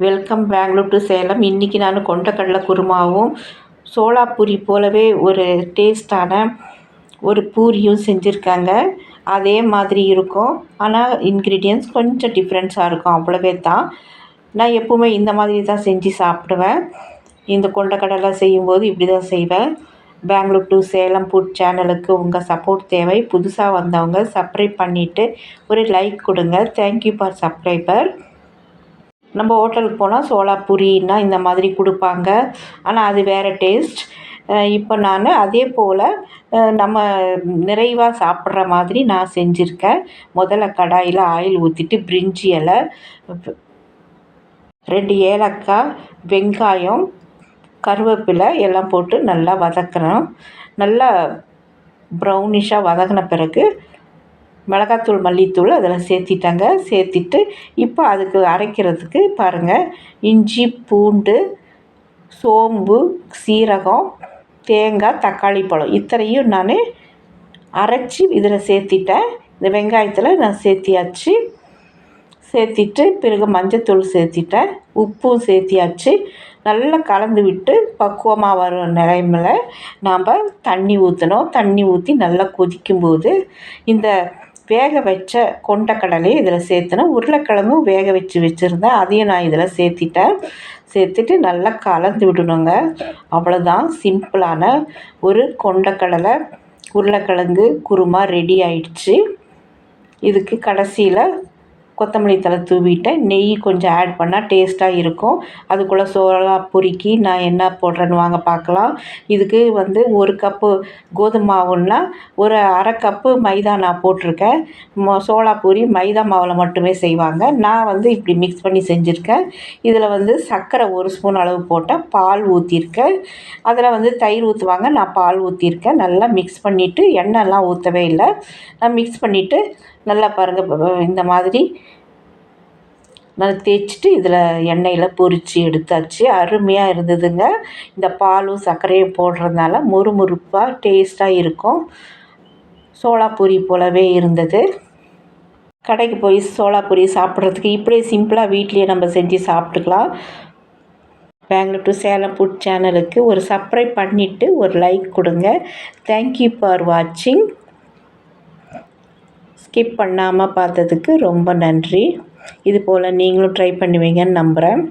Welcome Bangalore to Salem இன்றைக்கி நான் கொண்டக்கடலை குருமாவும் சோளாப்பூரி போலவே ஒரு டேஸ்ட்டான ஒரு பூரியும் செஞ்சுருக்காங்க. அதே மாதிரி இருக்கும். ஆனால் இன்க்ரீடியன்ட்ஸ் கொஞ்சம் டிஃப்ரென்ஸாக இருக்கும். அவ்வளவே தான். நான் எப்போவுமே இந்த மாதிரி தான் செஞ்சு சாப்பிடுவேன். இந்த கொண்டக்கடலை செய்யும்போது இப்படி தான் செய்வேன். பெங்களூர் டு சேலம் ஃபுட் சேனலுக்கு உங்கள் சப்போர்ட் தேவை. புதுசாக வந்தவங்க சப்ஸ்கிரைப் பண்ணிவிட்டு ஒரு லைக் கொடுங்க. தேங்க்யூ ஃபார் சப்ஸ்கிரைபர் நம்ம ஹோட்டலுக்கு போனால் சோளா பூரின்னா இந்த மாதிரி கொடுப்பாங்க. ஆனால் அது வேறு டேஸ்ட் இப்போ நான் அதே போல் நம்ம நிறைவாக சாப்பிட்ற மாதிரி நான் செஞ்சுருக்கேன். முதல்ல கடாயில் ஆயில் ஊற்றிட்டு பிரிஞ்சி இலை ரெண்டு ஏலக்காய் வெங்காயம் கருவேப்பிலை எல்லாம் போட்டு நல்லா வதக்கணும். நல்லா ப்ரௌனிஷாக வதங்கின பிறகு மிளகாத்தூள் மல்லித்தூள் அதில் சேர்த்திட்டாங்க. சேர்த்திட்டு இப்போ அதுக்கு அரைக்கிறதுக்கு பாருங்கள் இஞ்சி பூண்டு சோம்பு சீரகம் தேங்காய் தக்காளி பழம். இத்தனையும் நான் அரைச்சி இதில் சேர்த்திட்டேன். இந்த வெங்காயத்தில் நான் சேர்த்தியாச்சு. சேர்த்திட்டு பிறகு மஞ்சத்தூள் சேர்த்திட்டேன். உப்பும் சேர்த்தியாச்சு. நல்லா கலந்து விட்டு பக்குவமாக வரும் நிலைமையில் நாம் தண்ணி ஊற்றணும் தண்ணி ஊற்றி நல்லா கொதிக்கும்போது இந்த வேக வச்ச கொண்டக்கடலையை இதில் சேர்த்துனேன் உருளைக்கிழங்கும் வேக வச்சு வச்சுருந்தேன். அதையும் நான் இதில் சேர்த்திட்டேன். சேர்த்துட்டு நல்லா கலந்து விடணுங்க. அவ்வளோதான் சிம்பிளான ஒரு கொண்டக்கடலை உருளைக்கிழங்கு குருமா ரெடி ஆயிடுச்சு. இதுக்கு கடைசியில் கொத்தமல்லி தழை தூவிட்டு நெய் கொஞ்சம் ஆட் பண்ணால் டேஸ்ட்டாக இருக்கும். அதுக்குள்ளே சோளம் பொறுக்கி நான் என்ன போடுறேன்னு வாங்க பார்க்கலாம். இதுக்கு வந்து ஒரு கப்பு கோதுமை மாவுன்னா ஒரு அரை கப்பு மைதா நான் போட்டிருக்கேன். சோளா பூரி மைதா மாவில் மட்டுமே செய்வாங்க. நான் வந்து இப்படி மிக்ஸ் பண்ணி செஞ்சுருக்கேன். இதில் வந்து சர்க்கரை ஒரு ஸ்பூன் அளவு போட்டால் பால் ஊற்றிருக்கேன் அதில் வந்து தயிர் ஊற்றுவாங்க நான் பால் ஊற்றிருக்கேன் நல்லா மிக்ஸ் பண்ணிவிட்டு எண்ணெய்லாம் ஊற்றவே இல்லை. நான் மிக்ஸ் பண்ணிவிட்டு நல்லா பாருங்கள் இந்த மாதிரி நல்லா தேய்ச்சிட்டு இதில் எண்ணெயில் பொரித்து எடுத்தாச்சு. அருமையாக இருந்ததுங்க. இந்த பாலும் சர்க்கரையும் போடுறதுனால முறுமுறுப்பாக டேஸ்ட்டாக இருக்கும். சோளாப்பூரி போலவே இருந்தது. கடைக்கு போய் சோளாப்பூரி சாப்பிட்றதுக்கு இப்படியே சிம்பிளாக வீட்லேயே நம்ம செஞ்சு சாப்பிட்டுக்கலாம். பெங்களூர் டு சேலம் ஃபுட் சேனலுக்கு ஒரு சப்ஸ்கிரைப் பண்ணிவிட்டு ஒரு லைக் கொடுங்க. தேங்க்யூ ஃபார் வாட்சிங் ஸ்கிப் பண்ணாமல் பார்த்ததுக்கு ரொம்ப நன்றி. இது போல் நீங்களும் ட்ரை பண்ணுவீங்கன்னு நம்புகிறேன்